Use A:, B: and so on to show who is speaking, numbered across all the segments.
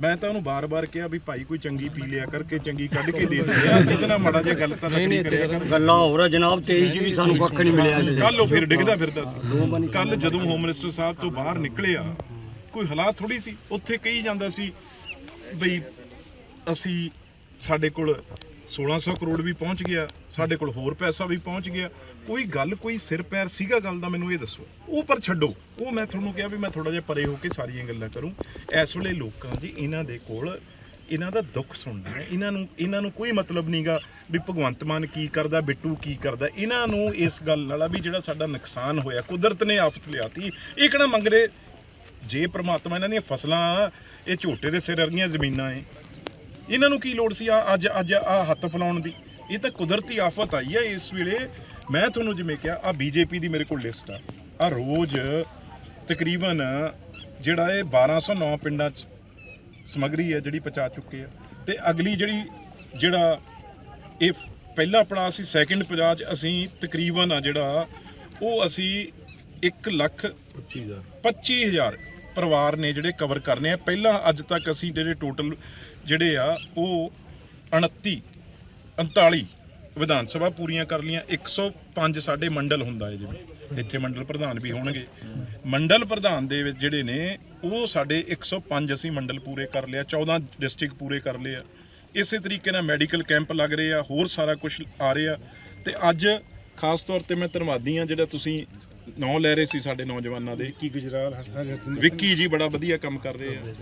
A: ਮੈਂ ਤਾਂ ਉਹਨੂੰ ਬਾਰ-ਬਾਰ ਕਿਹਾ ਵੀ ਭਾਈ ਕੋਈ ਚੰਗੀ ਪੀ ਲਿਆ ਕਰਕੇ ਚੰਗੀ ਕੱਢ ਕੇ ਦੇ ਦੇ। ਯਾਰ ਜਿਹਦੇ ਨਾਲ ਮਾੜਾ ਜਿਹਾ ਗੱਲ ਤਾਂ ਲੱਕੜੀ ਕਰਿਆ ਕਰ।
B: ਗੱਲਾਂ ਹੋਰ ਆ ਜਨਾਬ 23 ਚ ਵੀ ਸਾਨੂੰ ਕੱਖ ਨਹੀਂ ਮਿਲਿਆ ਜੀ
A: ਕੱਲ ਉਹ ਫਿਰ ਡਿੱਗਦਾ ਫਿਰਦਾ ਸੀ। ਕੱਲ ਜਦੋਂ ਹੋਮ ਮਿਨਿਸਟਰ ਸਾਹਿਬ ਤੋਂ ਬਾਹਰ ਨਿਕਲਿਆ ਕੋਈ ਹਾਲਾਤ ਥੋੜੀ ਸੀ। ਉੱਥੇ ਕਹੀ ਜਾਂਦਾ ਸੀ ਬਈ ਅਸੀਂ ਸਾਡੇ ਕੋਲ 1600 ਕਰੋੜ ਵੀ ਪਹੁੰਚ ਗਿਆ, ਸਾਡੇ ਕੋਲ ਹੋਰ ਪੈਸਾ ਵੀ ਪਹੁੰਚ ਗਿਆ। ਕੋਈ ਗੱਲ, ਕੋਈ ਸਿਰ ਪੈਰ ਸੀਗਾ ਗੱਲ ਦਾ, ਮੈਨੂੰ ਇਹ ਦੱਸੋ। ਉਹ ਪਰ ਛੱਡੋ। ਉਹ ਮੈਂ ਤੁਹਾਨੂੰ ਕਿਹਾ ਵੀ ਮੈਂ ਥੋੜਾ ਜਿਹਾ ਪਰੇ ਹੋ ਕੇ ਸਾਰੀਆਂ ਗੱਲਾਂ ਕਰੂੰ। ਇਸ ਵੇਲੇ ਲੋਕਾਂ ਜੀ ਇਹਨਾਂ ਦੇ ਕੋਲ ਇਹਨਾਂ ਦਾ ਦੁੱਖ ਸੁਣਨਾ ਹੈ। ਇਹਨਾਂ ਨੂੰ ਇਹਨਾਂ ਨੂੰ ਕੋਈ ਮਤਲਬ ਨਹੀਂਗਾ ਵੀ ਭਗਵੰਤ ਮਾਨ ਕੀ ਕਰਦਾ, ਬਿੱਟੂ ਕੀ ਕਰਦਾ। ਇਹਨਾਂ ਨੂੰ ਇਸ ਗੱਲ ਨਾਲ ਵੀ ਜਿਹੜਾ ਸਾਡਾ ਨੁਕਸਾਨ ਹੋਇਆ, ਕੁਦਰਤ ਨੇ ਆਫਤ ਲਿਆਤੀ। ਇਹ ਕਿਹੜਾ ਮੰਗਦੇ ਜੇ ਪ੍ਰਮਾਤਮਾ ਇਹਨਾਂ ਦੀਆਂ ਫਸਲਾਂ, ਇਹ ਝੋਟੇ ਦੇ ਸਿਰ ਵਰਗੀਆਂ ਜ਼ਮੀਨਾਂ ਏ ਇਹਨਾਂ ਨੂੰ ਕੀ ਲੋੜ ਸੀ ਆ ਅੱਜ ਅੱਜ ਆ ਹੱਥ ਫਲਾਉਣ ਦੀ? ਇਹ ਤਾਂ ਕੁਦਰਤੀ ਆਫਤ ਆਈ ਹੈ ਇਸ ਵੇਲੇ। ਮੈਂ ਤੁਹਾਨੂੰ ਜਿਵੇਂ ਕਿਹਾ ਆ ਬੀਜੇਪੀ ਦੀ ਮੇਰੇ ਕੋਲ ਲਿਸਟ ਆ। ਆ ਰੋਜ਼ ਤਕਰੀਬਨ ਜਿਹੜਾ ਇਹ 1209 ਪਿੰਡਾਂ 'ਚ ਸਮਗਰੀ ਹੈ ਜਿਹੜੀ ਪਹੁੰਚਾ ਚੁੱਕੇ ਆ। ਤੇ ਅਗਲੀ ਜਿਹੜੀ ਜਿਹੜਾ ਇਹ ਪਹਿਲਾ ਪੜਾਅ ਸੀ ਸੈਕਿੰਡ ਪੜਾਅ 'ਚ ਅਸੀਂ ਤਕਰੀਬਨ ਆ ਜਿਹੜਾ ਉਹ ਅਸੀਂ 1 ਲੱਖ 25000 ਪਰਿਵਾਰ ਨੇ ਜਿਹੜੇ ਕਵਰ ਕਰਨੇ ਆ। ਪਹਿਲਾਂ ਅੱਜ ਤੱਕ ਅਸੀਂ ਜਿਹੜੇ ਟੋਟਲ ਜਿਹੜੇ ਆ, ਉਹ 29 39 ਵਿਧਾਨ ਸਭਾ ਪੂਰੀਆਂ ਕਰ ਲੀਆਂ 105 ਸਾਡੇ ਮੰਡਲ ਹੁੰਦਾ ਹੈ ਜਿਵੇਂ ਇੱਥੇ ਮੰਡਲ ਪ੍ਰਧਾਨ ਵੀ ਹੋਣਗੇ। ਮੰਡਲ ਪ੍ਰਧਾਨ ਦੇ ਵਿੱਚ ਜਿਹੜੇ ਨੇ, ਉਹ ਸਾਡੇ 105 ਅਸੀਂ ਮੰਡਲ ਪੂਰੇ ਕਰ ਲਿਆ 14 ਡਿਸਟ੍ਰਿਕਟ ਪੂਰੇ ਕਰ ਲਏ ਆ। ਇਸੇ ਤਰੀਕੇ ਨਾਲ ਮੈਡੀਕਲ ਕੈਂਪ ਲੱਗ ਰਹੇ ਆ, ਹੋਰ ਸਾਰਾ ਕੁਝ ਆ ਰਿਹਾ। ਤੇ ਅੱਜ ਖਾਸ ਤੌਰ ਤੇ ਮੈਂ ਧੰਨਵਾਦੀ ਆ ਜਿਹੜਾ ਤੁਸੀਂ ਨਾਂ ਲੈ ਰਹੇ ਸੀ ਸਾਡੇ ਨੌਜਵਾਨਾਂ ਦੇ।
C: ਕੀ ਗੁਜਰਾਲ ਹਰਜਿੰਦਰ
A: ਵਿੱਕੀ ਜੀ ਬੜਾ ਵਧੀਆ ਕੰਮ ਕਰ ਰਹੇ ਆ।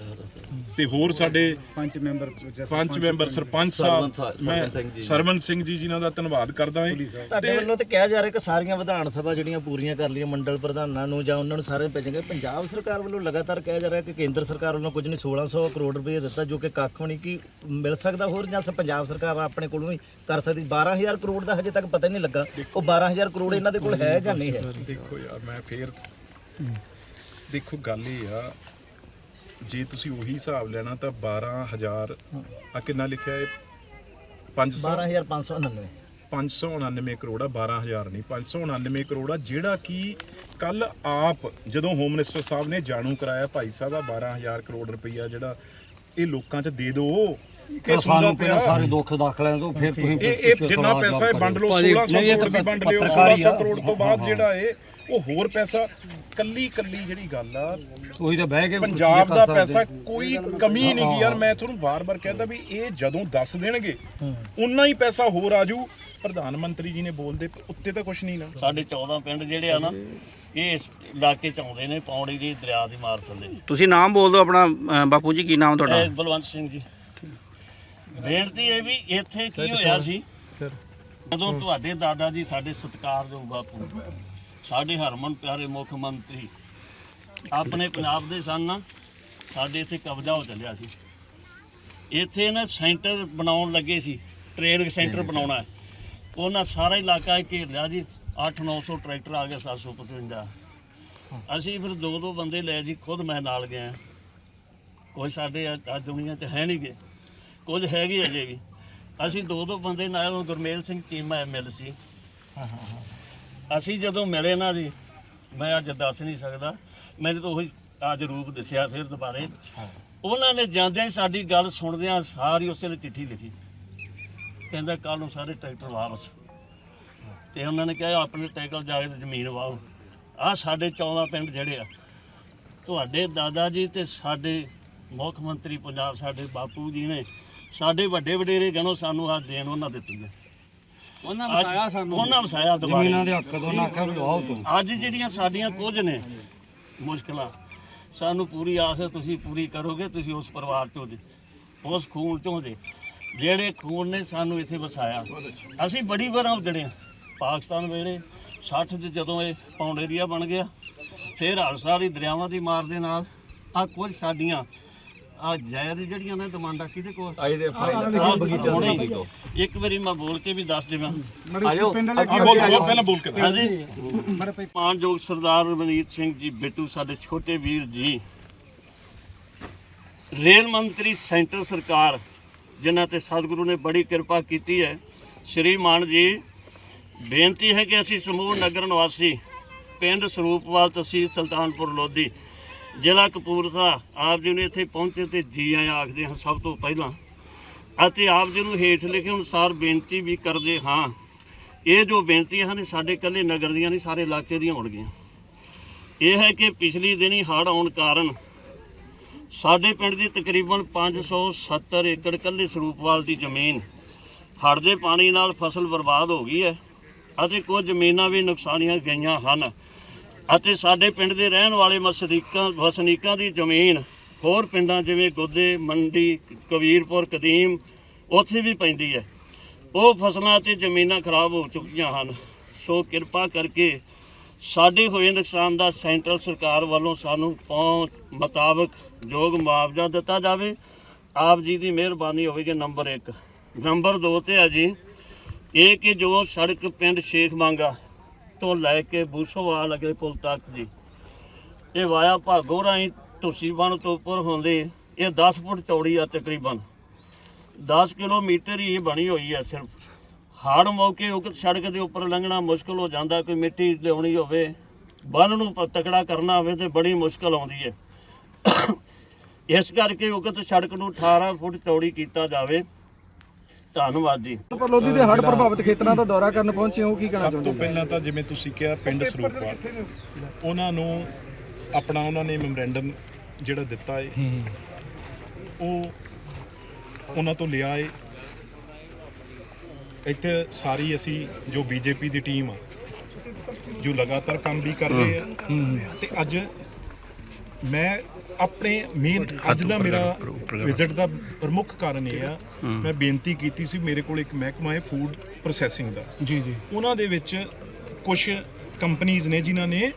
A: ਤੇ ਹੋਰ ਸਾਡੇ
C: ਪੰਜ ਮੈਂਬਰ
A: ਪੰਜ ਮੈਂਬਰ ਸਰਪੰਚ ਸਾਹਿਬ ਮੈਂ ਸਰਵਨ ਸਿੰਘ ਜੀ ਜਿਨ੍ਹਾਂ ਦਾ ਧੰਨਵਾਦ ਕਰਦਾ ਹਾਂ।
D: ਤੁਹਾਡੇ ਵੱਲੋਂ ਤੇ ਕਿਹਾ ਜਾ ਰਿਹਾ ਕਿ ਸਾਰੀਆਂ ਵਿਧਾਨ ਸਭਾ ਜਿਹੜੀਆਂ ਪੂਰੀਆਂ ਕਰ ਲਈਆਂ ਮੰਡਲ ਪ੍ਰਧਾਨਾਂ ਨੂੰ ਜਾਂ ਉਹਨਾਂ ਨੂੰ ਸਾਰੇ ਭੇਜਣਗੇ ਪੰਜਾਬ ਸਰਕਾਰ ਵੱਲੋਂ ਲਗਾਤਾਰ ਕਿਹਾ ਜਾ ਰਿਹਾ ਕਿ ਕੇਂਦਰ ਸਰਕਾਰ ਵੱਲੋਂ ਕੁਝ ਨਹੀਂ 1600 ਕਰੋੜ ਰੁਪਏ ਦਿੱਤਾ ਜੋ ਕਿ ਕੱਖ ਨਹੀਂ ਕੀ ਮਿਲ ਸਕਦਾ ਹੋਰ? ਜਾਂ ਪੰਜਾਬ ਸਰਕਾਰ ਆਪਣੇ ਕੋਲੋਂ ਹੀ ਕਰ ਸਕਦੀ? 12000 ਕਰੋੜ ਦਾ ਹਜੇ ਤੱਕ ਪਤਾ ਨਹੀਂ ਲੱਗਾ। ਉਹ 12000 ਕਰੋੜ ਇਹਨਾਂ ਦੇ ਕੋਲ ਹੈ ਜਾਂ ਨਹੀਂ ਹੈ?
A: ਦੇਖੋ ਯਾਰ ਮੈਂ ਫੇਰ ਦੇਖੋ ਗੱਲ ਇਹ ਆ ਜੇ ਤੁਸੀਂ ਉਹੀ ਹਿਸਾਬ ਲੈਣਾ ਤਾਂ 12000 ਆ ਕਿੰਨਾ ਲਿਖਿਆ ਹੈ 500
D: 12599
A: 599 ਕਰੋੜ ਆ 12000 ਨਹੀਂ 599 ਕਰੋੜ ਆ ਜਿਹੜਾ ਕਿ ਕੱਲ ਆਪ ਜਦੋਂ ਹੋਮ ਮਿਨਿਸਟਰ ਸਾਹਿਬ ਨੇ ਜਾਣੂ ਕਰਾਇਆ ਭਾਈ ਸਾਹਿਬ ਆ 12000 ਕਰੋੜ ਰੁਪਈਆ ਜਿਹੜਾ ਇਹ ਲੋਕਾਂ 'ਚ ਦੇ ਦਿਓ। ਕਿ ਸੁਣਦਾ
B: ਸਾਨੂੰ ਪਹਿਲਾਂ
A: ਪਿਆ
B: ਸਾਰੇ ਦੁੱਖ ਦੱਖ ਲੈਣ ਤੋਂ ਫਿਰ ਤੁਸੀਂ
A: ਇਹ ਇਹ ਜਿੰਨਾ ਪੈਸਾ ਹੈ ਵੰਡ ਲਓ 1600 ਕਰੋੜ ਵੀ ਵੰਡ ਲਿਓ 1600 ਕਰੋੜ ਤੋਂ ਬਾਅਦ ਜਿਹੜਾ ਹੈ ਉਹ ਹੋਰ ਪੈਸਾ ਕੱਲੀ ਕੱਲੀ ਜਿਹੜੀ ਗੱਲ ਆ
B: ਉਹੀ ਤਾਂ ਬਹਿ ਕੇ
A: ਪੰਜਾਬ ਦਾ ਪੈਸਾ ਕੋਈ ਕਮੀ ਨਹੀਂ ਗੀ ਯਾਰ। ਮੈਂ ਤੁਹਾਨੂੰ ਬਾਰ-ਬਾਰ ਕਹਿੰਦਾ ਵੀ ਇਹ ਜਦੋਂ ਦੱਸ ਦੇਣਗੇ ਉਨਾ ਹੀ ਪੈਸਾ ਹੋਰ ਆਜੂ ਪ੍ਰਧਾਨ ਮੰਤਰੀ ਜੀ ਨੇ ਬੋਲਦੇ ਉੱਤੇ ਤਾਂ ਕੁਝ ਨਹੀਂ ਨਾ।
E: ਸਾਡੇ 14 ਪਿੰਡ ਜਿਹੜੇ ਆ ਨਾ ਇਹ ਇਸ ਇਲਾਕੇ ਚ ਆਉਂਦੇ ਨੇ ਪੌੜੀ ਦੀ ਦਰਿਆ ਦੀ ਮਾਰ ਥੱਲੇ।
F: ਤੁਸੀਂ ਨਾਮ ਬੋਲ ਦਿਓ ਆਪਣਾ ਬਾਪੂ ਜੀ ਕੀ ਨਾਮ ਤੁਹਾਡਾ?
E: ਇਹ ਬਲਵੰਤ ਸਿੰਘ ਜੀ। ਬੇਨਤੀ ਇਹ ਵੀ ਇੱਥੇ ਕੀ ਹੋਇਆ ਸੀ?
C: ਸਰ
E: ਜਦੋਂ ਤੁਹਾਡੇ ਦਾਦਾ ਜੀ ਸਾਡੇ ਸਤਿਕਾਰਯੋਗ ਬਾਪੂ ਸਾਡੇ ਹਰਮਨ ਪਿਆਰੇ ਮੁੱਖ ਮੰਤਰੀ ਆਪਣੇ ਪੰਜਾਬ ਦੇ ਸਨ ਸਾਡੇ ਇੱਥੇ ਕਬਜ਼ਾ ਹੋ ਚੱਲਿਆ ਸੀ। ਇੱਥੇ ਨਾ ਸੈਂਟਰ ਬਣਾਉਣ ਲੱਗੇ ਸੀ ਟ੍ਰੇਨਿੰਗ ਸੈਂਟਰ ਬਣਾਉਣਾ। ਉਹਨਾਂ ਸਾਰਾ ਇਲਾਕਾ ਘੇਰ ਲਿਆ ਜੀ 8-900 ਟਰੈਕਟਰ ਆ ਗਏ 755 ਅਸੀਂ ਫਿਰ ਦੋ ਦੋ ਬੰਦੇ ਲੈ ਜੀ ਖੁਦ ਮੈਂ ਨਾਲ ਗਿਆ। ਕੋਈ ਸਾਡੇ ਅੱਜ ਦੁਨੀਆ 'ਚ ਹੈ ਨਹੀਂ ਗੇ। ਕੁਝ ਹੈਗੇ ਅਜੇ ਵੀ। ਅਸੀਂ ਦੋ ਦੋ ਬੰਦੇ ਨਾਲ ਗੁਰਮੇਲ ਸਿੰਘ ਚੀਮਾ ਐਮਐਲ ਸੀ। ਅਸੀਂ ਜਦੋਂ ਮਿਲੇ ਨਾ ਜੀ, ਮੈਂ ਅੱਜ ਦੱਸ ਨਹੀਂ ਸਕਦਾ। ਮੈਨੂੰ ਤਾਂ ਉਹੀ ਅੱਜ ਰੂਪ ਦੱਸਿਆ ਫਿਰ ਦੁਬਾਰੇ। ਉਹਨਾਂ ਨੇ ਜਾਂਦਿਆਂ ਹੀ ਸਾਡੀ ਗੱਲ ਸੁਣਦਿਆਂ ਸਾਰੀ ਉਸੇ ਨੇ ਚਿੱਠੀ ਲਿਖੀ। ਕਹਿੰਦਾ ਕੱਲ ਨੂੰ ਸਾਰੇ ਟਰੈਕਟਰ ਵਾਪਸ। ਤੇ ਉਹਨਾਂ ਨੇ ਕਿਹਾ ਆਪਣੇ ਟੈਕਲ ਜਾ ਕੇ ਜ਼ਮੀਨ ਵਾਹੋ ਆ ਸਾਡੇ 14 ਪਿੰਡ ਜਿਹੜੇ ਆ, ਤੁਹਾਡੇ ਦਾਦਾ ਜੀ ਤੇ ਸਾਡੇ ਮੁੱਖ ਮੰਤਰੀ ਪੰਜਾਬ, ਸਾਡੇ ਬਾਪੂ ਜੀ ਨੇ ਸਾਡੇ ਵੱਡੇ ਵਡੇਰੇ ਗਣੋ ਸਾਨੂੰ ਆ ਦੇਣ ਉਹਨਾਂ ਦਿੱਤੀ ਹੈ। ਉਹਨਾਂ ਵਸਾਇਆ ਸਾਨੂੰ। ਉਹਨਾਂ ਵਸਾਇਆ ਦੁਬਾਰੇ।
B: ਜ਼ਮੀਨਾਂ ਦੇ ਹੱਕ ਤੋਂ ਨਾ ਆਖਿਆ ਵੀ ਤੂੰ।
E: ਅੱਜ ਜਿਹੜੀਆਂ ਸਾਡੀਆਂ ਕੁਝ ਨੇ ਮੁਸ਼ਕਲਾਂ ਸਾਨੂੰ ਪੂਰੀ ਆਸ ਹੈ ਤੁਸੀਂ ਪੂਰੀ ਕਰੋਗੇ ਤੁਸੀਂ ਉਸ ਪਰਿਵਾਰ ਚੋਂ ਜੇ ਉਸ ਖੂਨ ਚੋਂ ਜੇ। ਜਿਹੜੇ ਖੂਨ ਨੇ ਸਾਨੂੰ ਇੱਥੇ ਵਸਾਇਆ। ਅਸੀਂ ਬੜੀ ਵਾਰ ਉਜੜੇ ਪਾਕਿਸਤਾਨ ਵੇਲੇ 60 ਚ ਜਦੋਂ ਇਹ ਪੌਂਡ ਏਰੀਆ ਬਣ ਗਿਆ ਫਿਰ ਹੜਸਾਰੀ ਦਰਿਆਵਾਂ ਦੀ ਮਾਰ ਦੇ ਨਾਲ ਆ ਕੁਝ ਸਾਡੀਆਂ ਆ ਜਾਇਦ ਜਿਹੜੀਆਂ ਨੇ ਡਿਮਾਂਡਾਂ ਕਿਹਦੇ ਕੋਲ? ਆਈ ਦੇ ਬਗੀਚਾ ਇੱਕ ਵਾਰੀ ਮੈਂ ਬੋਲ ਕੇ ਵੀ ਦੱਸ ਦੇਵਾਂ।
B: ਆਜੋ
A: ਬੋਲ ਬੋਲ ਪਹਿਲਾਂ ਬੋਲ ਕੇ
E: ਹਾਂਜੀ। ਮਾਨਯੋਗ ਸਰਦਾਰ ਰਵਨੀਤ ਸਿੰਘ ਜੀ ਬਿੱਟੂ ਸਾਡੇ ਛੋਟੇ ਵੀਰ ਜੀ। ਰੇਲ ਮੰਤਰੀ ਸੈਂਟਰ ਸਰਕਾਰ ਜਿਨ੍ਹਾਂ ਤੇ ਸਤਿਗੁਰੂ ਨੇ ਬੜੀ ਕਿਰਪਾ ਕੀਤੀ ਹੈ। ਸ਼੍ਰੀ ਮਾਨ ਜੀ ਬੇਨਤੀ ਹੈ ਕਿ ਅਸੀਂ ਸਮੂਹ ਨਗਰ ਨਿਵਾਸੀ ਪਿੰਡ ਸਰੂਪਵਾਲ ਤਹਿਸੀਲ ਸੁਲਤਾਨਪੁਰ ਲੋਧੀ ਜ਼ਿਲ੍ਹਾ ਕਪੂਰਥਲਾ, ਆਪ ਜੀ ਨੂੰ ਇੱਥੇ ਪਹੁੰਚੇ ਤੇ ਜੀ ਆਇਆਂ ਆਖਦੇ ਹਾਂ ਸਭ ਤੋਂ ਪਹਿਲਾਂ। ਅਤੇ ਆਪ ਜੀ ਨੂੰ ਹੇਠ ਲਿਖੇ ਅਨੁਸਾਰ ਬੇਨਤੀ ਵੀ ਕਰਦੇ ਹਾਂ। ਇਹ ਜੋ ਬੇਨਤੀਆਂ ਹਨ ਸਾਡੇ ਇਕੱਲੇ ਨਗਰ ਦੀਆਂ ਨਹੀਂ, ਸਾਰੇ ਇਲਾਕੇ ਦੀਆਂ ਹੋਣਗੀਆਂ। ਇਹ ਹੈ ਕਿ ਪਿਛਲੀ ਦਿਨੀ ਹੜ੍ਹ ਆਉਣ ਕਾਰਨ ਸਾਡੇ ਪਿੰਡ ਦੀ ਤਕਰੀਬਨ 570 ਏਕੜ ਕੱਲੇ ਸਰੂਪਵਾਲ ਦੀ ਜ਼ਮੀਨ ਹੜ੍ਹ ਦੇ ਪਾਣੀ ਨਾਲ ਫਸਲ ਬਰਬਾਦ ਹੋ ਗਈ ਹੈ ਅਤੇ ਕੁਝ ਜ਼ਮੀਨਾਂ ਵੀ ਨੁਕਸਾਨੀਆਂ ਗਈਆਂ ਹਨ। ਅਤੇ ਸਾਡੇ ਪਿੰਡ ਦੇ ਰਹਿਣ ਵਾਲੇ ਮਸਰੀਕਾਂ ਵਸਨੀਕਾਂ ਦੀ ਜ਼ਮੀਨ ਹੋਰ ਪਿੰਡਾਂ ਜਿਵੇਂ ਗੋਦੇ, ਮੰਡੀ, ਕਬੀਰਪੁਰ, ਕਦੀਮ, ਉੱਥੇ ਵੀ ਪੈਂਦੀ ਹੈ। ਉਹ ਫਸਲਾਂ ਤੇ ਜ਼ਮੀਨਾਂ ਖਰਾਬ ਹੋ ਚੁੱਕੀਆਂ ਹਨ। ਸੋ ਕਿਰਪਾ ਕਰਕੇ ਸਾਡੇ ਹੋਏ ਨੁਕਸਾਨ ਦਾ ਸੈਂਟਰਲ ਸਰਕਾਰ ਵੱਲੋਂ ਸਾਨੂੰ ਪਹੁੰਚ ਮੁਤਾਬਕ ਯੋਗ ਮੁਆਵਜ਼ਾ ਦਿੱਤਾ ਜਾਵੇ। ਆਪ ਜੀ ਦੀ ਮਿਹਰਬਾਨੀ ਹੋਵੇਗੀ ਨੰਬਰ 1 ਨੰਬਰ 2 ਤੇ ਹੈ ਜੀ, ਇਹ ਕਿ ਜੋ ਸੜਕ ਪਿੰਡ ਸ਼ੇਖ ਮੰਗਾ ਤੋਂ ਲੈ ਕੇ ਬੂਸੋਵਾਲ ਅਗਲੇ ਪੁਲ ਤੱਕ ਜੀ। ਇਹ ਵਾਇਆ ਭਾਗੋ ਰਾਹੀਂ ਤੁਸੀਂ ਬਣ ਤੋਂ ਉੱਪਰ ਹੁੰਦੇ, ਇਹ 10 ਫੁੱਟ ਚੌੜੀ ਆ ਤਕਰੀਬਨ। 10 ਕਿਲੋਮੀਟਰ ਹੀ ਇਹ ਬਣੀ ਹੋਈ ਹੈ ਸਿਰਫ। ਹਾੜ ਮੌਕੇ ਉਕਤ ਸੜਕ ਦੇ ਉੱਪਰ ਲੰਘਣਾ ਮੁਸ਼ਕਲ ਹੋ ਜਾਂਦਾ, ਕੋਈ ਮਿੱਟੀ ਲਿਆਉਣੀ ਹੋਵੇ, ਬੰਨ ਨੂੰ ਤਕੜਾ ਕਰਨਾ ਹੋਵੇ ਤੇ ਬੜੀ ਮੁਸ਼ਕਲ ਆਉਂਦੀ ਹੈ। ਇਸ ਕਰਕੇ ਉਕਤ ਸੜਕ ਨੂੰ 18 ਫੁੱਟ ਚੌੜੀ ਕੀਤਾ ਜਾਵੇ। ਧੰਨਵਾਦ ਜੀ।
G: ਪਰ ਲੋਧੀ ਦੇ ਹੜ੍ਹ ਪ੍ਰਭਾਵਿਤ ਖੇਤਰਾਂ ਦਾ ਦੌਰਾ ਕਰਨ ਪਹੁੰਚੇ ਹੋ ਕੀ ਕਹਿਣਾ
A: ਸਭ
G: ਚਾਹੁੰਦੇ
A: ਤੋਂ ਪਹਿਲਾਂ ਤਾਂ ਜਿਵੇਂ ਤੁਸੀਂ ਕਿਹਾ ਪਿੰਡ ਸਰੂਪਵਾਲ। ਉਹਨਾਂ ਨੂੰ ਆਪਣਾ ਉਹਨਾਂ ਨੇ ਮੈਮੋਰੈਂਡਮ ਜਿਹੜਾ ਦਿੱਤਾ ਏ ਉਹ ਉਹਨਾਂ ਤੋਂ ਲਿਆ ਏ। ਇੱਥੇ ਸਾਰੀ ਅਸੀਂ ਜੋ ਬੀਜੇਪੀ ਦੀ ਟੀਮ ਆ ਜੋ ਲਗਾਤਾਰ ਕੰਮ ਵੀ ਕਰ ਰਹੇ ਆ ਤੇ ਅੱਜ ਮੈਂ ਆਪਣੇ ਮੇਨ ਅੱਜ ਦਾ ਮੇਰਾ ਵਿਜ਼ਿਟ ਦਾ ਪ੍ਰਮੁੱਖ ਕਾਰਨ ਇਹ ਆ ਮੈਂ ਬੇਨਤੀ ਕੀਤੀ ਸੀ ਮੇਰੇ ਕੋਲ ਇੱਕ ਮਹਿਕਮਾ ਹੈ ਫੂਡ ਪ੍ਰੋਸੈਸਿੰਗ ਦਾ।
G: ਜੀ ਜੀ।
A: ਉਹਨਾਂ ਦੇ ਵਿੱਚ ਕੁਝ ਕੰਪਨੀਆਂ ਨੇ ਜਿਨ੍ਹਾਂ ਨੇ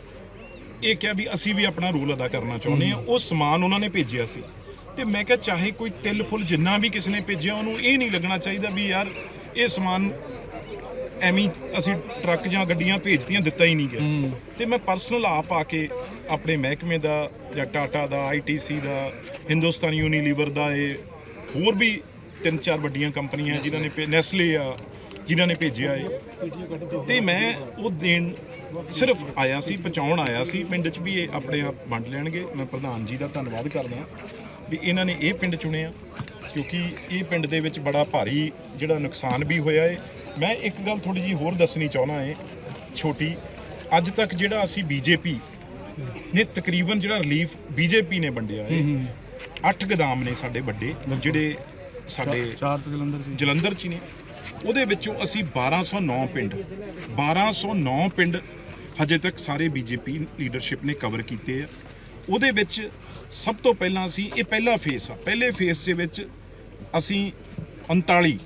A: ਇਹ ਕਿਹਾ ਵੀ ਅਸੀਂ ਵੀ ਆਪਣਾ ਰੋਲ ਅਦਾ ਕਰਨਾ ਚਾਹੁੰਦੇ ਆ ਉਹ ਸਮਾਨ ਉਹਨਾਂ ਨੇ ਭੇਜਿਆ ਸੀ। ਤੇ ਮੈਂ ਕਿਹਾ ਚਾਹੇ ਕੋਈ ਤਿਲ ਫੁੱਲ ਜਿੰਨਾ ਵੀ ਕਿਸੇ ਨੇ ਭੇਜਿਆ ਉਹਨੂੰ ਇਹ ਨਹੀਂ ਲੱਗਣਾ ਚਾਹੀਦਾ ਵੀ ਯਾਰ ਇਹ ਸਮਾਨ ਐਵੇਂ ਅਸੀਂ ਟਰੱਕ ਜਾਂ ਗੱਡੀਆਂ ਭੇਜਤੀਆਂ ਦਿੱਤਾ ਹੀ ਨਹੀਂ ਗਿਆ। ਤੇ ਮੈਂ ਪਰਸਨਲ ਆਪ ਆ ਕੇ ਆਪਣੇ ਮਹਿਕਮੇ ਦਾ ਜਾਂ ਟਾਟਾ ਦਾ ਆਈਟੀਸੀ ਦਾ ਹਿੰਦੁਸਤਾਨ ਯੂਨੀਲੀਵਰ ਦਾ ਇਹ ਹੋਰ ਵੀ ਤਿੰਨ ਚਾਰ ਵੱਡੀਆਂ ਕੰਪਨੀਆਂ ਜਿਨ੍ਹਾਂ ਨੇ ਨੈਸਲੇ ਆ ਜਿਨ੍ਹਾਂ ਨੇ ਭੇਜਿਆ ਏ। ਤੇ ਮੈਂ ਉਹ ਦੇਣ ਸਿਰਫ ਆਇਆ ਸੀ ਪਹੁੰਚਾਉਣ ਆਇਆ ਸੀ। ਪਿੰਡ 'ਚ ਵੀ ਇਹ ਆਪਣੇ ਆਪ ਵੰਡ ਲੈਣਗੇ। ਮੈਂ ਪ੍ਰਧਾਨ ਜੀ ਦਾ ਧੰਨਵਾਦ ਕਰਦਾ। ਵੀ ਇਹਨਾਂ ਨੇ ਇਹ ਪਿੰਡ ਚੁਣਿਆ ਕਿਉਂਕਿ ਇਹ ਪਿੰਡ ਦੇ ਵਿੱਚ ਬੜਾ ਭਾਰੀ ਜਿਹੜਾ ਨੁਕਸਾਨ ਵੀ ਹੋਇਆ ਏ। ਮੈਂ ਇੱਕ ਗੱਲ ਥੋੜੀ ਜੀ ਹੋਰ ਦੱਸਣੀ ਚਾਹੁੰਦਾ ਏ ਛੋਟੀ। ਅੱਜ ਤੱਕ ਜਿਹੜਾ ਅਸੀਂ ਬੀਜੇਪੀ ਨੇ ਤਕਰੀਬਨ ਜਿਹੜਾ ਰਿਲੀਫ ਬੀਜੇਪੀ ਨੇ ਵੰਡਿਆ ਏ। ਅੱਠ ਗਦਾਮ ਨੇ ਸਾਡੇ ਵੱਡੇ ਜਿਹੜੇ ਸਾਡੇ
G: ਚਾਰ ਜਲੰਧਰ ਸੀ
A: ਜਲੰਧਰ ਚ ਨੇ। ਉਹਦੇ ਵਿੱਚੋਂ ਅਸੀਂ 1209 ਪਿੰਡ 1209 ਪਿੰਡ ਹਜੇ ਤੱਕ ਸਾਰੇ ਬੀਜੇਪੀ ਲੀਡਰਸ਼ਿਪ ਨੇ ਕਵਰ ਕੀਤੇ ਆ। ਉਹਦੇ ਵਿੱਚ ਸਭ ਤੋਂ ਪਹਿਲਾਂ ਅਸੀਂ ਇਹ ਪਹਿਲਾ ਫੇਸ ਆ। ਪਹਿਲੇ ਫੇਸ ਦੇ ਵਿੱਚ ਅਸੀਂ 39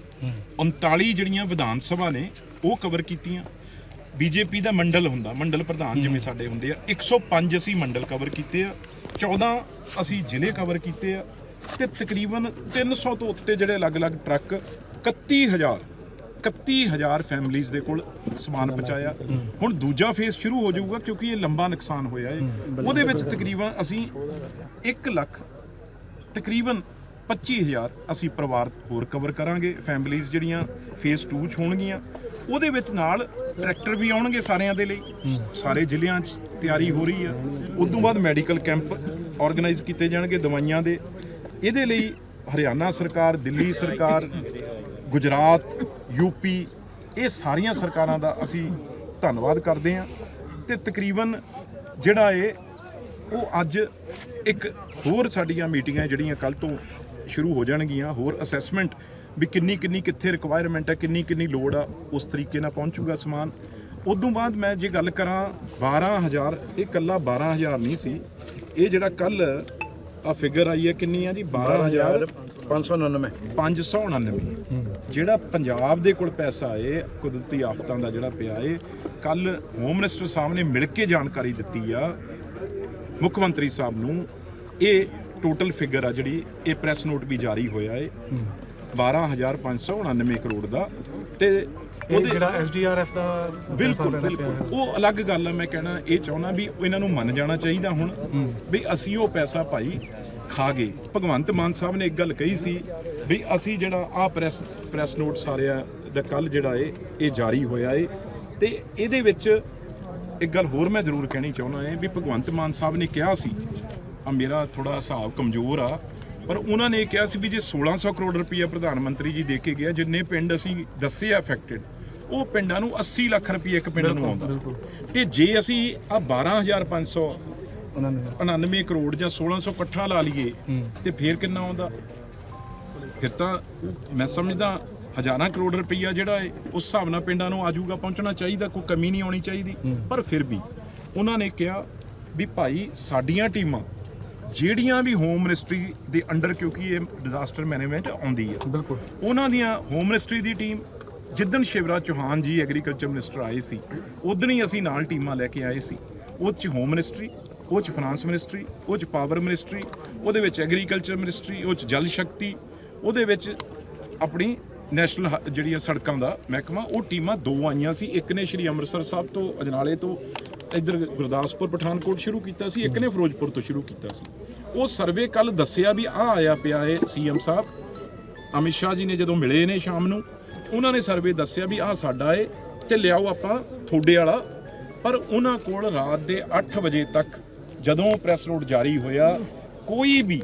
A: 39 ਜਿਹੜੀਆਂ ਵਿਧਾਨ ਸਭਾ ਨੇ ਉਹ ਕਵਰ ਕੀਤੀਆਂ। ਬੀਜੇਪੀ ਦਾ ਮੰਡਲ ਹੁੰਦਾ ਮੰਡਲ ਪ੍ਰਧਾਨ ਜਿਵੇਂ ਸਾਡੇ ਹੁੰਦੇ ਆ 105 ਅਸੀਂ ਮੰਡਲ ਕਵਰ ਕੀਤੇ ਆ 14 ਅਸੀਂ ਜ਼ਿਲ੍ਹੇ ਕਵਰ ਕੀਤੇ ਆ ਤੇ ਤਕਰੀਬਨ 300 ਤੋਂ ਉੱਤੇ ਜਿਹੜੇ ਅਲੱਗ-ਅਲੱਗ ਟਰੱਕ 31000 31000 ਫੈਮਲੀਆਂ ਦੇ ਕੋਲ ਸਮਾਨ ਪਹੁੰਚਾਇਆ। ਹੁਣ ਦੂਜਾ ਫੇਸ ਸ਼ੁਰੂ ਹੋ ਜਾਊਗਾ ਕਿਉਂਕਿ ਇਹ ਲੰਬਾ ਨੁਕਸਾਨ ਹੋਇਆ ਹੈ। ਉਹਦੇ ਵਿੱਚ ਤਕਰੀਬਨ ਅਸੀਂ 1 ਲੱਖ ਤਕਰੀਬਨ 25000 ਅਸੀਂ ਪਰਿਵਾਰ ਹੋਰ ਕਵਰ ਕਰਾਂਗੇ। ਫੈਮਲੀਆਂ ਜਿਹੜੀਆਂ ਫੇਸ 2 ਚ ਹੋਣਗੀਆਂ ਉਹਦੇ ਵਿੱਚ ਨਾਲ ਟਰੈਕਟਰ ਵੀ ਆਉਣਗੇ ਸਾਰਿਆਂ ਦੇ ਲਈ। ਸਾਰੇ ਜ਼ਿਲ੍ਹਿਆਂ 'ਚ ਤਿਆਰੀ ਹੋ ਰਹੀ ਆ। ਉਸ ਤੋਂ ਬਾਅਦ ਮੈਡੀਕਲ ਕੈਂਪ ਆਰਗੇਨਾਈਜ਼ ਕੀਤੇ ਜਾਣਗੇ ਦਵਾਈਆਂ ਦੇ। ਇਹਦੇ ਲਈ ਹਰਿਆਣਾ ਸਰਕਾਰ ਦਿੱਲੀ ਸਰਕਾਰ ਗੁਜਰਾਤ ਯੂਪੀ ਇਹ ਸਾਰੀਆਂ ਸਰਕਾਰਾਂ ਦਾ ਅਸੀਂ ਧੰਨਵਾਦ ਕਰਦੇ ਹਾਂ ਤੇ ਤਕਰੀਬਨ ਜਿਹੜਾ ਇਹ ਉਹ ਅੱਜ ਇੱਕ ਹੋਰ ਸਾਡੀਆਂ ਮੀਟਿੰਗਾਂ ਜਿਹੜੀਆਂ ਕੱਲ ਤੋਂ ਸ਼ੁਰੂ ਹੋ ਜਾਣਗੀਆਂ ਹੋਰ ਅਸੈਸਮੈਂਟ ਵੀ ਕਿੰਨੀ ਕਿੰਨੀ ਕਿੱਥੇ ਰਿਕੁਆਇਰਮੈਂਟ ਹੈ ਕਿੰਨੀ ਕਿੰਨੀ ਲੋੜ ਆ ਉਸ ਤਰੀਕੇ ਨਾਲ ਪਹੁੰਚੂਗਾ ਸਮਾਨ। ਉਦੋਂ ਬਾਅਦ ਮੈਂ ਜੇ ਗੱਲ ਕਰਾਂ 12000 ਇਹ ਕੱਲਾ 12000 ਨਹੀਂ ਸੀ। ਇਹ ਜਿਹੜਾ ਕੱਲ ਆ ਫਿਗਰ ਆਈ ਹੈ ਕਿੰਨੀ ਆ ਜੀ? 12000
C: 599
A: 599 ਜਿਹੜਾ ਪੰਜਾਬ ਦੇ ਕੋਲ ਪੈਸਾ ਏ ਕੁਦਰਤੀ ਆਫਤਾਂ ਦਾ ਜਿਹੜਾ ਪਿਆ ਏ ਕੱਲ ਹੋਮ ਮਿਨਿਸਟਰ ਸਾਹਿਬ ਨੇ ਮਿਲ ਕੇ ਜਾਣਕਾਰੀ ਦਿੱਤੀ ਆ ਮੁੱਖ ਮੰਤਰੀ ਸਾਹਿਬ ਨੂੰ। ਇਹ ਟੋਟਲ ਫਿਗਰ ਆ ਜਿਹੜੀ ਇਹ ਪ੍ਰੈਸ ਨੋਟ ਵੀ ਜਾਰੀ ਹੋਇਆ ਏ 12599 ਕਰੋੜ ਦਾ ਤੇ
G: ਇਹ ਜਿਹੜਾ ਐਸਡੀਆਰਐਫ ਦਾ
A: ਬਿਲਕੁਲ ਬਿਲਕੁਲ। ਉਹ ਅਲੱਗ ਗੱਲ ਆ ਮੈਂ ਕਹਿਣਾ ਇਹ ਚਾਹੁੰਦਾ ਵੀ ਇਹਨਾਂ ਨੂੰ ਮੰਨ ਜਾਣਾ ਚਾਹੀਦਾ ਹੁਣ ਵੀ ਅਸੀਂ ਉਹ ਪੈਸਾ ਭਾਈ ਖਾ ਗਏ। ਭਗਵੰਤ ਮਾਨ ਸਾਹਿਬ ਨੇ ਇੱਕ ਗੱਲ ਕਹੀ ਸੀ ਵੀ ਅਸੀਂ ਜਿਹੜਾ ਆ ਪ੍ਰੈਸ ਪ੍ਰੈਸ ਨੋਟ ਸਾਰਿਆ ਦਾ ਕੱਲ ਜਿਹੜਾ ਏ ਇਹ ਜਾਰੀ ਹੋਇਆ ਏ। ਤੇ ਇਹਦੇ ਵਿੱਚ ਇੱਕ ਗੱਲ ਹੋਰ ਮੈਂ ਜ਼ਰੂਰ ਕਹਿਣੀ ਚਾਹੁੰਦਾ ਹਾਂ ਵੀ ਭਗਵੰਤ ਮਾਨ ਸਾਹਿਬ ਨੇ ਕਿਹਾ ਸੀ ਆ ਮੇਰਾ ਥੋੜਾ ਹਿਸਾਬ ਕਮਜ਼ੋਰ ਆ ਪਰ ਉਹਨਾਂ ਨੇ ਕਿਹਾ ਸੀ ਵੀ ਜੇ 1600 ਕਰੋੜ ਰੁਪਈਆ ਪ੍ਰਧਾਨ ਮੰਤਰੀ ਜੀ ਦੇ ਕੇ ਗਿਆ ਜਿੰਨੇ ਪਿੰਡ ਅਸੀਂ ਦੱਸੇ ਆ ਅਫੈਕਟਡ ਉਹ ਪਿੰਡਾਂ ਨੂੰ 80 ਲੱਖ ਰੁਪਏ ਇੱਕ ਪਿੰਡ ਨੂੰ ਆਉਂਦਾ। ਤੇ ਜੇ ਅਸੀਂ ਆ 12500
G: ਉਹਨਾਂ ਨੇ
A: 99 ਕਰੋੜ ਜਾਂ 1600 ਇਕੱਠਾ ਲਾ ਲਈਏ ਤੇ ਫੇਰ ਕਿੰਨਾ ਆਉਂਦਾ? ਫਿਰ ਤਾਂ ਮੈਂ ਸਮਝਦਾ ਹਜ਼ਾਰਾਂ ਕਰੋੜ ਰੁਪਈਆ ਜਿਹੜਾ ਹੈ ਉਸ ਹਿਸਾਬ ਨਾਲ ਪਿੰਡਾਂ ਨੂੰ ਆਜੂਗਾ ਪਹੁੰਚਣਾ ਚਾਹੀਦਾ ਕੋਈ ਕਮੀ ਨਹੀਂ ਆਉਣੀ ਚਾਹੀਦੀ। ਪਰ ਫਿਰ ਵੀ ਉਹਨਾਂ ਨੇ ਕਿਹਾ ਵੀ ਭਾਈ ਸਾਡੀਆਂ ਟੀਮਾਂ ਜਿਹੜੀਆਂ ਵੀ ਹੋਮ ਮਿਨਿਸਟਰੀ ਦੇ ਅੰਡਰ ਕਿਉਂਕਿ ਇਹ ਡਿਜ਼ਾਸਟਰ ਮੈਨੇਜਮੈਂਟ ਆਉਂਦੀ ਹੈ
G: ਬਿਲਕੁਲ।
A: ਉਹਨਾਂ ਦੀਆਂ ਹੋਮ ਮਿਨਿਸਟਰੀ ਦੀ ਟੀਮ ਜਿੱਦਣ ਸ਼ਿਵਰਾਜ ਚੌਹਾਨ ਜੀ ਐਗਰੀਕਲਚਰ ਮਿਨਿਸਟਰ ਆਏ ਸੀ ਉਦੋਂ ਹੀ ਅਸੀਂ ਨਾਲ ਟੀਮਾਂ ਲੈ ਕੇ ਆਏ ਸੀ। ਉਹ 'ਚ ਹੋਮ ਮਿਨਿਸਟਰੀ ਉਹ 'ਚ ਫਾਈਨਾਂਸ ਮਿਨਿਸਟਰੀ ਉਹ 'ਚ ਪਾਵਰ ਮਿਨਿਸਟਰੀ ਉਹਦੇ ਵਿੱਚ ਐਗਰੀਕਲਚਰ ਮਿਨਿਸਟਰੀ ਉਹ 'ਚ ਜਲ ਸ਼ਕਤੀ ਉਹਦੇ ਵਿੱਚ ਆਪਣੀ ਨੈਸ਼ਨਲ ਹ- ਜਿਹੜੀਆਂ ਸੜਕਾਂ ਦਾ ਮਹਿਕਮਾ, ਉਹ ਟੀਮਾਂ ਦੋ ਆਈਆਂ ਸੀ। ਇੱਕ ਨੇ ਸ਼੍ਰੀ ਅੰਮ੍ਰਿਤਸਰ ਸਾਹਿਬ ਤੋਂ ਅਜਨਾਲੇ ਤੋਂ ਇੱਧਰ ਗੁਰਦਾਸਪੁਰ, ਪਠਾਨਕੋਟ ਸ਼ੁਰੂ ਕੀਤਾ ਸੀ। ਇੱਕ ਨੇ ਫਿਰੋਜ਼ਪੁਰ ਤੋਂ ਸ਼ੁਰੂ ਕੀਤਾ ਸੀ। ਉਹ ਸਰਵੇ ਕੱਲ ਦੱਸਿਆ ਵੀ ਆ ਆਇਆ ਪਿਆ ਹੈ ਸੀਐਮ ਸਾਹਿਬ। ਅਮਿਤ ਸ਼ਾਹ ਜੀ ਨੇ ਜਦੋਂ ਮਿਲੇ ਨੇ ਸ਼ਾਮ ਨੂੰ, ਉਹਨਾਂ ਨੇ ਸਰਵੇ ਦੱਸਿਆ ਵੀ ਆਹ ਸਾਡਾ ਏ ਤੇ ਲਿਆਓ ਆਪਾਂ ਥੋੜੇ ਵਾਲਾ। ਪਰ ਉਹਨਾਂ ਕੋਲ ਰਾਤ ਦੇ 8 ਵਜੇ ਤੱਕ ਜਦੋਂ ਪ੍ਰੈਸ ਨੋਟ ਜਾਰੀ ਹੋਇਆ, ਕੋਈ ਵੀ